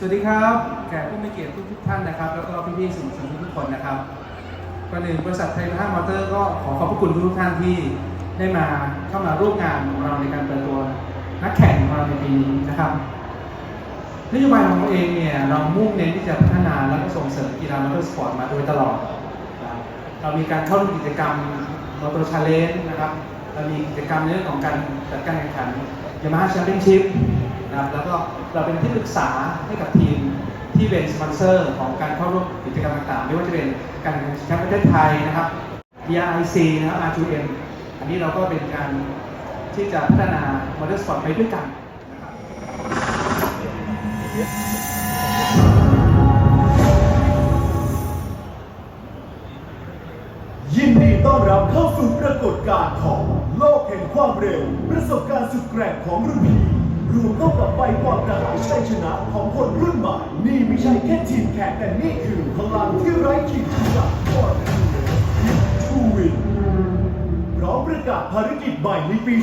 สวัสดีครับแขกผู้มีเกียรติทุกท่านนะครับ แล้วก็พี่ๆสื่อมวลชนทุกคนนะครับก่อนอื่นบริษัทไทยห้ามอเตอร์ก็ขอขอบพระคุณทุกท่านที่ได้มาเข้ามาร่วมงานของเราในการเปิดตัวนักแข่งของเราในปีนี้นะครับนโยบายของเราเองเนี่ยเรามุ่งเน้นที่จะพัฒนาและก็ส่งเสริมกีฬามอเตอร์สปอร์ตมาโดยตลอดนะครับเรามีการเข้าร่วมกิจกรรมมอเตอร์ชาเลนจ์นะครับเรามีกิจกรรมในเรื่องของการจัดการแข่งขันยามาฮ่าแชมเปี้ยนชิพ นะครับแล้วก็เราเป็นที่ปรึกษาให้กับทีมที่เป็นสปอนเซอร์ของการเข้าร่วมกิจกรรมต่างๆ ไม่ว่าจะเป็นการแข่งขันประเทศไทยนะครับ BRIC นะครับ R2M อันนี้เราก็เป็นการที่จะพัฒนามอเตอร์สปอร์ตไปด้วยกันนะครับ ใช่แค่ทีมแข่งแต่นี่คือพลังที่ไร้ขีดจำกัดฟอร์ทูวินพร้อมประกาศภารกิจใหม่ในปี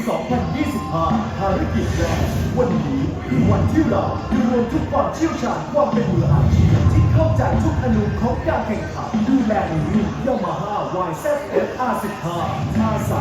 2025 ภารกิจแรกวันนี้คือวันที่เราจะรวมทุกความเชี่ยวชาญความเป็นมืออาชีพที่เข้าใจทุกอนูของการแข่งขันดูแลในรุ่นยามาฮ่า YZF R15 R3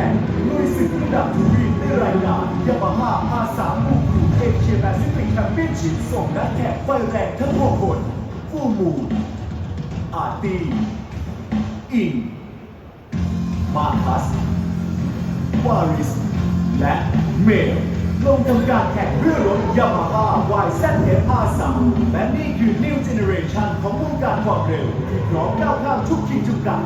แข่งด้วยศึกระดับทวีปในรายการยามาฮ่าอาสาบูกรูเอเชียแปซิฟิกแชมเปี้ยนชิพส่งนักแข่งไฟแรงทั้งหกคนฟูมูอาร์ตีอินมาคัสวาริส และเมลลงทำการแข่งเรือรถยามาฮ่า YZF R3 และนี่คือ New Generation ของวงการความเร็วที่พร้อมก้าวข้ามทุกขีดจำกัด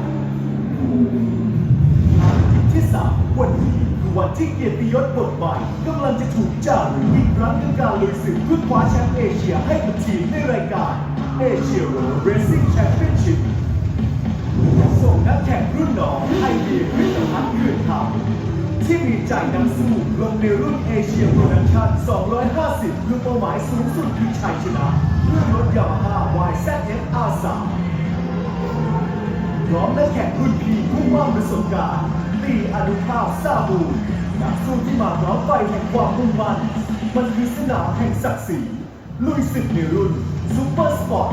ที่3วันนี้คือวันที่เกียรติยศบทใหม่กำลังจะถูกจารึกอีกครั้งกับการลุยศึกเพื่อคว้าแชมป์เอเชียให้กับทีมในรายการเอเชียโรเรซิ่งแชมเปี้ยนชิพส่งนักแข่งรุ่นน้องไอเดียวิทยาพัฒน์เกือนทำที่มีใจนักสู้ลงในรุ่นเอเชียโปรดักชั่น 250 คือเป้าหมายสูงสุดคือชัยชนะเพื่อรถยามาฮ่า YZF R3 พร้อมนักแข่งรุ่นพี่ผู้มากประสบการณ์ ตีอนุภาพซาบูนักสู้ที่มาพร้อมไฟแห่งความมุ่งมั่นมันคือสนามแห่งศักดิ์ศรีลุยศึกในรุ่นซูเปอร์สปอร์ต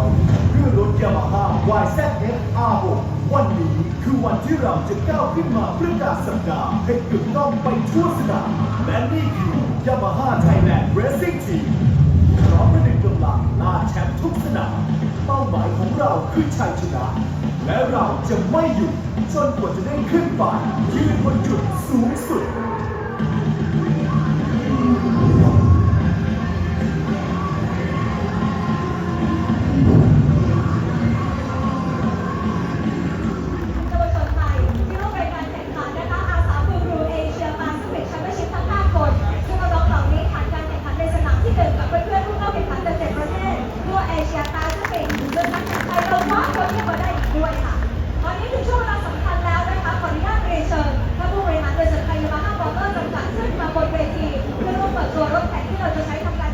600ด้วยรถยามาฮ่า YZF R6 วันนี้คือวันที่เราจะก้าวขึ้นมาประกาศสัปดาห์ให้กึกก้องไปทั่วสนามและนี่คือยามาฮ่าไทยแลนด์เรซซิ่งทีมพร้อมระดึงกำลังล่าแชมป์ทุกสนามเป้าหมายของเราคือชัยชนะ และเราจะไม่หยุด จนกว่าจะได้ขึ้นไปยืนบนจุดสูงสุดเยาวชนไทยที่ร่วมรายการแข่งขันนะคะอาสาบูรูเอเชียมาสเปกแชมเปี้ยนชิพทั้ง5คนซึ่งน้องเหล่านี้การแข่งขันในสนามที่ตึงกับเพื่อนๆผู้เข้าแข่งขัดสินประเทศตัวเอเชียแปซิฟิกจนนักแข่งไทยเราคว้าคนที่มาได้อีกด้วยค่ะ ตอนนี้ถึงช่วงเวลาสำคัญแล้วนะคะขออนุญาตเรียนเชิญท่านผู้บริหารบริษัทไทยยามาฮ่ามอเตอร์จำกัดขึ้นมาบนเวทีเพื่อร่วมเปิดตัวรถแข่งที่เราจะใช้ทำการ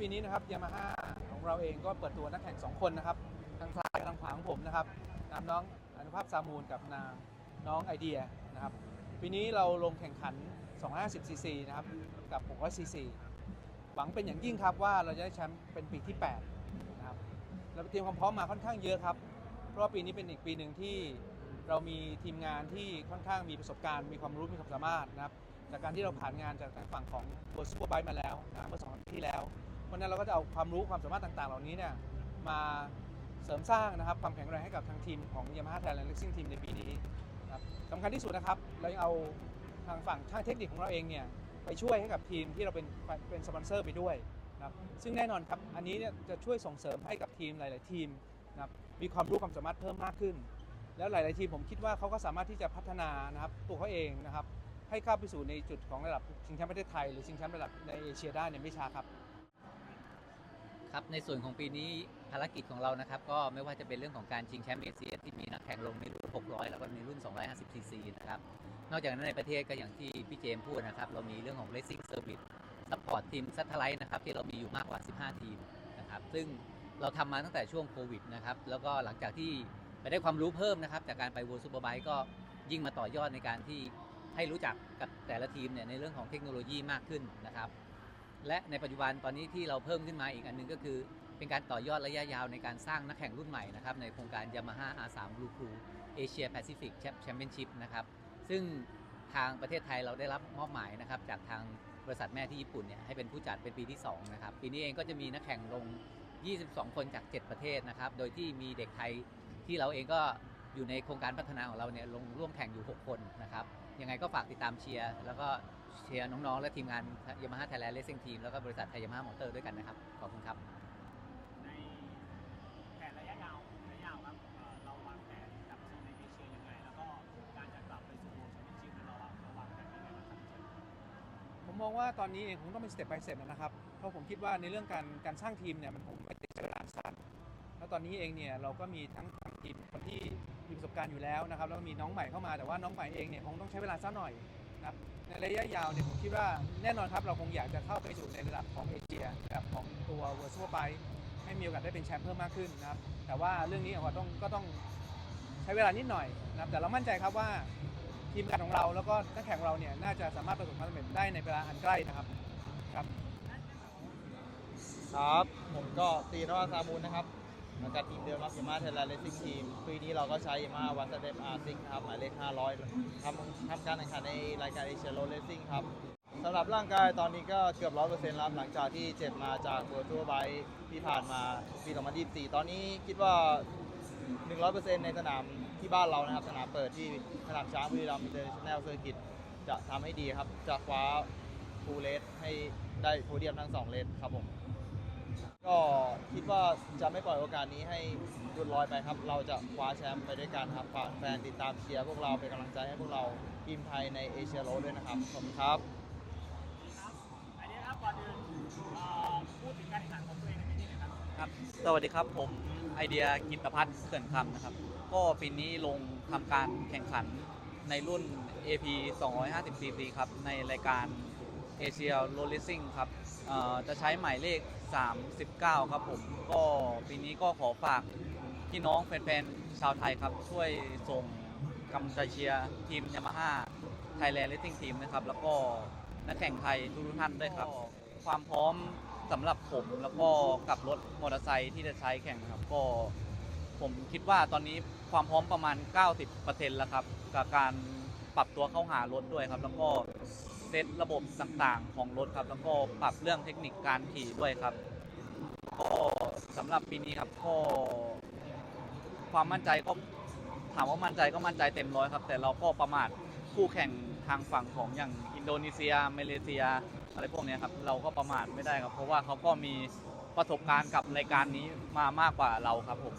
ปีนี้นะครับยามาฮ่าของเราเองก็เปิดตัวนักแข่ง 2 คนนะครับทางซ้ายทางขวาของผมนะครับนำน้องอนุภาพซามูลกับนางน้องไอเดียนะครับ ปีนี้เราลงแข่งขัน 250 ซีซีนะครับ กับ 600 ซีซี หวังเป็นอย่างยิ่งครับว่าเราจะได้แชมป์เป็นปีที่ 8 นะครับ เราเตรียมความพร้อมมาค่อนข้างเยอะครับ เพราะว่าปีนี้เป็นอีกปีหนึ่งที่เรามีทีมงานที่ค่อนข้างมีประสบการณ์ มีความรู้ มีความสามารถนะครับ จากการที่เราผ่านงานจากฝั่งของ World Superbike มาแล้วนะเมื่อสองปีที่แล้ว เพราะนั้นเราก็จะเอาความรู้ความสามารถต่างๆ เหล่านี้เนี่ยมาเสริมสร้างนะครับความแข็งแรงให้กับทางทีมของ Yamaha Thailand Racing Team ในปีนี้นะครับสำคัญที่สุดนะครับ เรายังเอาทางฝั่งช่างเทคนิคของเราเองเนี่ยไปช่วยให้กับทีมที่เราเป็นเป็นสปอนเซอร์ไปด้วยนะครับซึ่งแน่นอนครับ อันนี้เนี่ยจะช่วยส่งเสริมให้กับทีมหลาย ๆ ทีมนะครับมีความรู้ความสามารถเพิ่มมากขึ้น แล้วหลาย ๆ ทีมผมคิดว่าเขาก็สามารถที่จะพัฒนานะครับตัวเขาเองนะครับให้เข้าไปสู่ในจุดของระดับชิงแชมป์ประเทศไทยหรือชิงแชมป์ระดับในเอเชียได้เนี่ยไม่ช้าครับ ครับในส่วนของปีนี้ภารกิจของเรานะครับ ก็ไม่ว่าจะเป็นเรื่องของการชิงแชมป์เอเชียที่มีนักแข่งลงในรุ่น 600 แล้วก็ในรุ่น 250 ซีซีนะครับ นอกจากนั้นในประเทศก็อย่างที่พี่เจมพูดนะครับ เรามีเรื่องของ Racing Service Support Team Satellite นะครับที่เรามีอยู่มากกว่า 15 ทีมนะครับซึ่งเราทำมาตั้งแต่ช่วงโควิดนะครับแล้วก็หลังจากที่ไปได้ความรู้เพิ่มนะครับ จากการไป World Superbike ก็ยิ่งมาต่อยอดในการที่ให้รู้จักกับแต่ละทีมเนี่ยในเรื่องของเทคโนโลยีมากขึ้นนะครับ และในปัจจุบันตอนนี้ที่เราเพิ่มขึ้นมาอีกอันหนึงก็คือ เป็นการต่อยอดระยะยาวในการสร้างนักแข่งรุ่นใหม่นะครับในโครงการ Yamaha R3 Blue Crew Asia Pacific Championship นะครับซึ่งทางประเทศไทยเราได้รับมอบหมายนะครับจากทางบริษัทแม่ที่ญี่ปุ่นเนี่ยให้เป็นผู้จัดเป็นปีที่2นะครับปีนี้เองก็จะมีนักแข่งลง 22 คนจาก 7 ประเทศนะครับโดยที่มีเด็กไทยที่เราเองก็อยู่ในโครงการพัฒนาของเราเนี่ยลงร่วมแข่งอยู่ 6 คนนะครับ ยังไงก็ฝากติดตามเชียร์แล้วก็เชียร์น้องๆ และทีมงาน Yamaha Thailand Racing Team แล้วก็บริษัทไทย Yamaha Motor ด้วยกันนะครับ ขอบคุณครับ ในแผนระยะยาวระยะยาวครับเอ่อเราวางแผนกับทีมในเอเชียยังไง แล้วก็การจะกลับไปสู่แชมเปี้ยนชิพเราวางเราวางแผนยังไงบ้างครับพี่เจมส์ผมมองว่าตอนนี้เองคงต้องเป็นสเต็ป by สเต็ปนะครับ เพราะผมคิดว่าในเรื่องการการสร้างทีมเนี่ยมันคงไม่ได้ใช้เวลาสั้นแล้วตอนนี้เองเนี่ยเราก็มีทั้งทางทีมคนที่มี ประสบการณ์อยู่แล้วนะครับแล้วก็มีน้องใหม่เข้ามาแต่ว่าน้องใหม่เองเนี่ยคงต้องใช้เวลาสักหน่อยนะครับในระยะยาวเนี่ยผมคิดว่าแน่นอนครับเราคงอยากจะเข้าไปสู่ในระดับของเอเชียระดับของตัวเวอร์ซัวไปให้มีโอกาสได้เป็นแชมป์เพิ่มมากขึ้นนะครับแต่ว่าเรื่องนี้เราต้องก็ต้องใช้เวลานิดหน่อยนะครับแต่เรามั่นใจครับว่าทีมงานของเราแล้วก็นักแข่งของเราเนี่ยน่าจะสามารถประสบความสำเร็จได้ในเวลาอันใกล้นะครับครับ ครับ ผมก็ตีนวัฒน์ซามูลนะครับ มาจากทีมเดิมครับยามาเทเลเลสซิ่งทีมปีนี้เราก็ใช้ยามาวัสเดฟอาร์ซิงครับหมายเลข 500ทำทำการแข่งขันในรายการเอเชียโรเลสซิ่งครับสำหรับร่างกายตอนนี้ก็เกือบ100%แล้วหลังจากที่เจ็บมาจากเวอร์ทัวร์ไบที่ผ่านมาปี2024 ตอนนี้คิดว่า 100%ในสนามที่บ้านเรานะครับ สนามเปิดที่สนามช้างบุรีรัมย์เตอร์เนแนลเซอร์กิตจะทำให้ดีครับ จะคว้าฟูลเลสให้ได้โพเดียมทั้งสองเลสครับผม ก็คิดว่าจะไม่ปล่อยโอกาสนี้ให้หลุดลอยไปครับ เราจะคว้าแชมป์ไปด้วยกันครับฝากแฟนติดตามเชียร์พวกเราเป็นกำลังใจให้พวกเราทีมไทยในเอเชียโรด้วยนะครับขอบคุณครับครับอันนี้ครับก่อนอื่นเอ่อพูดถึงการแข่งขันของตัวเองในปีนี้หน่อยครับครับ สวัสดีครับผมไอเดียกิตพัฒน์เขื่อนคำนะครับ ก็ปีนี้ลงทำการแข่งขันในรุ่น AP 250 cc ครับในรายการ เอเชียโรล c ิ n งครับจะใช้หมายเลข 39 ครับผม ก็ปีนี้ก็ขอฝากพี่น้องแฟนๆ ชาวไทยครับ ช่วยส่งกำลังใจเชียร์ทีมยามาฮ่าไทยแลนด์เลสซิ่งทีมนะครับ แล้วก็นักแข่งไทยทุกท่านด้วยครับ ความพร้อมสำหรับผมแล้วก็กับรถมอเตอร์ไซค์ที่จะใช้แข่งครับ ก็ผมคิดว่าตอนนี้ความพร้อมประมาณ 90%แล้วครับ กับการปรับตัวเข้าหารถด้วยครับ แล้วก็ เซตระบบต่างๆ ของรถครับ แล้วก็ปรับเรื่องเทคนิคการขี่ด้วยครับ ก็สำหรับปีนี้ครับก็ความมั่นใจก็ถามว่ามั่นใจก็มั่นใจเต็มร้อยครับ แต่เราก็ประมาทคู่แข่งทางฝั่งของอย่างอินโดนีเซียมาเลเซีย อะไรพวกนี้ครับ เราก็ประมาทไม่ได้ครับ เพราะว่าเขาก็มีประสบการณ์กับรายการนี้มามากกว่าเราครับผม